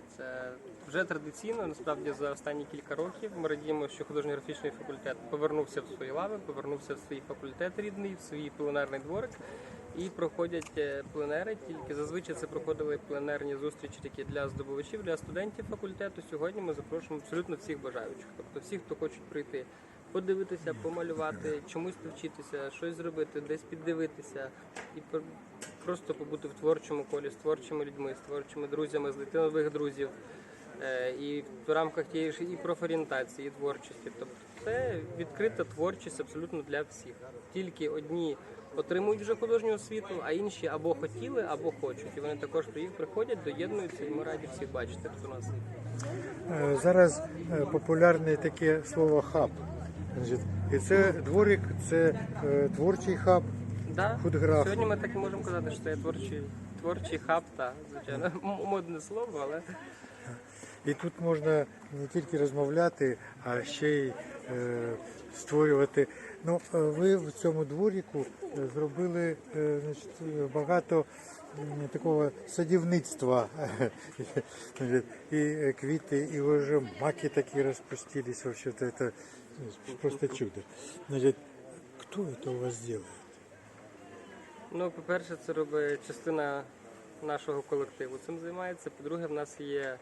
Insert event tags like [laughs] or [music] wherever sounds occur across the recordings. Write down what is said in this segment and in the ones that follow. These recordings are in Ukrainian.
відбувається вже традиційно. Насправді за останні кілька років ми радіємо, що художньо графічний факультет повернувся в свої лави, повернувся в свій факультет рідний, в свій пленерний дворик. І проходять е, пленери. Тільки зазвичай це проходили пленерні зустрічі такі для здобувачів, для студентів факультету. Сьогодні ми запрошуємо абсолютно всіх бажаючих, тобто всіх, хто хочуть прийти, подивитися, помалювати, чомусь навчитися, щось зробити, десь піддивитися і просто побути в творчому колі з творчими людьми, з творчими друзями, знайти нових друзів. Е, І в рамках тієї ж і профорієнтації, і творчості. Тобто це відкрита творчість абсолютно для всіх. Тільки одні отримують вже художню освіту, а інші або хотіли, або хочуть. І вони також при- приходять, доєднуються, і ми раді всіх бачити тут у нас. Е, Зараз е, популярне таке слово хаб. І це дворик, це е, творчий хаб. Да? Фотограф. Сьогодні ми так і можемо казати, що це творчий, творчий хаб, та, звичайно, м- модне слово, але І тут можна не тільки розмовляти, а ще й е, створювати. Ну, е, ви в цьому дворіку е, зробили е, значить, е, багато м, такого садівництва. [laughs] І е, квіти, і вже маки такі розпустились. Вообще, це просто чудо. Значить, хто це у вас робить? Ну, по-перше, це робить частина нашого колективу. Цим займається. По-друге, в нас є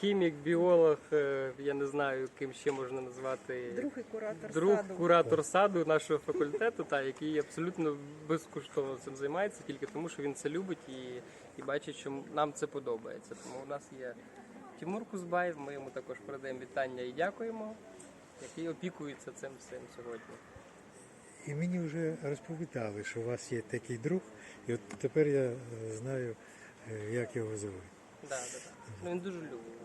хімік, біолог, е, я не знаю, ким ще можна назвати. Другий куратор Друг саду. куратор саду нашого факультету, та який абсолютно безкоштовно цим займається, тільки тому, що він це любить і, і бачить, що нам це подобається. Тому у нас є Тимур Кузбаєв, ми йому також передаємо вітання і дякуємо, який опікується цим всім сьогодні. І мені вже розповідали, що у вас є такий друг, і от тепер я е, знаю, е, як його звати. Да, да, да. Ну, він дуже любить.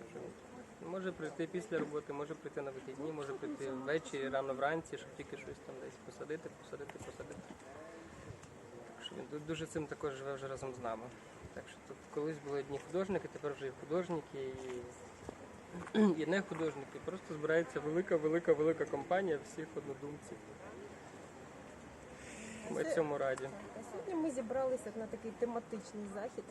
Може прийти після роботи, може прийти на вихідні, може прийти ввечері, рано вранці, щоб тільки щось там десь посадити, посадити, посадити. Так що він дуже цим також живе вже разом з нами. Так що тут колись були одні художники, тепер вже і художники, і, [clears throat] і не художники. Просто збирається велика, велика, велика компанія всіх однодумців. Ми цьому раді. А Сьогодні ми зібралися на такий тематичний захід,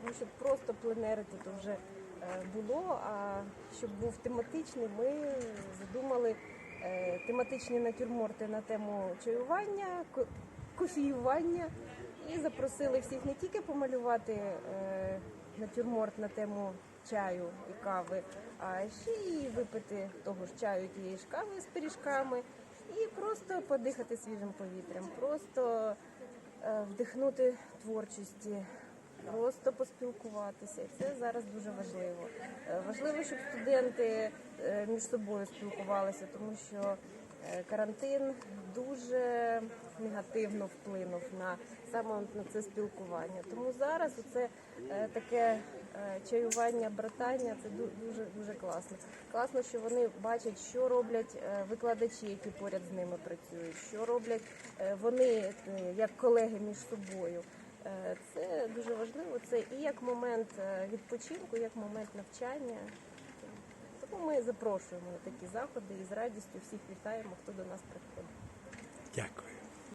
тому що просто пленери тут вже е, було. А щоб був тематичний, ми задумали е, тематичні натюрморти на тему чаювання, ко- кофіювання. І запросили всіх не тільки помалювати е, натюрморт на тему чаю і кави, а ще й випити того ж чаю, тієї ж кави з пиріжками, і просто подихати свіжим повітрям, просто е, вдихнути творчості, просто поспілкуватися. Це зараз дуже важливо. Е, Важливо, щоб студенти е, між собою спілкувалися, тому що карантин дуже негативно вплинув на саме на це спілкування. Тому зараз це таке е, чаювання, братання це дуже дуже класно. Класно, що вони бачать, що роблять е, викладачі, які поряд з ними працюють, що роблять е, вони е, як колеги між собою. Е, Це дуже важливо. Це і як момент е, відпочинку, як момент навчання. Тому ми запрошуємо на такі заходи і з радістю всіх вітаємо, хто до нас приходить. Дякую.